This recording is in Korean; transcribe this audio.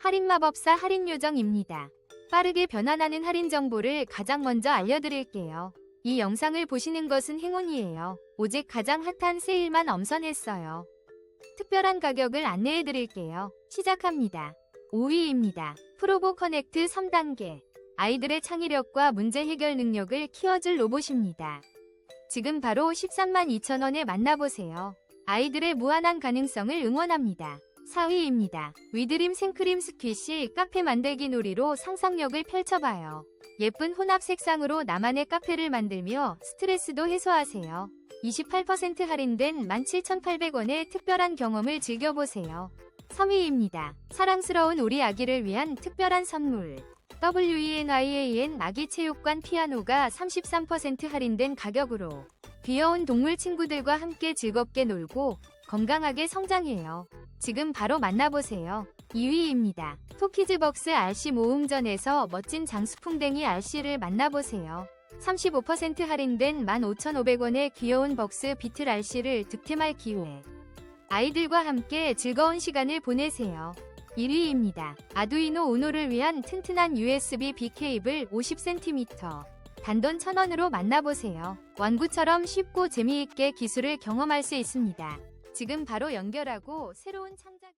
할인마법사 할인요정입니다. 빠르게 변환하는 할인 정보를 가장 먼저 알려드릴게요. 이 영상을 보시는 것은 행운이에요. 오직 가장 핫한 세일만 엄선했어요. 특별한 가격을 안내해드릴게요. 시작합니다. 5위입니다. 프로보 커넥트 3단계. 아이들의 창의력과 문제 해결 능력을 키워줄 로봇입니다. 지금 바로 13만 2천원에 만나보세요. 아이들의 무한한 가능성을 응원합니다. 4위입니다. 위드림 생크림 스퀴시 카페 만들기 놀이로 상상력을 펼쳐봐요. 예쁜 혼합 색상으로 나만의 카페를 만들며 스트레스도 해소하세요. 28% 할인된 17,800원의 특별한 경험을 즐겨보세요. 3위입니다. 사랑스러운 우리 아기를 위한 특별한 선물. WENIAN 아기 체육관 피아노가 33% 할인된 가격으로 귀여운 동물 친구들과 함께 즐겁게 놀고 건강하게 성장해요. 지금 바로 만나보세요. 2위입니다. 토키즈벅스 RC 모음전에서 멋진 장수풍뎅이 RC를 만나보세요. 35% 할인된 15,500원의 귀여운 벅스 비틀 RC를 득템할 기회. 아이들과 함께 즐거운 시간을 보내세요. 1위입니다. 아두이노 우노를 위한 튼튼한 USB B 케이블 50cm. 단돈 1000원으로 만나보세요. 완구처럼 쉽고 재미있게 기술을 경험할 수 있습니다. 지금 바로 연결하고 새로운 창작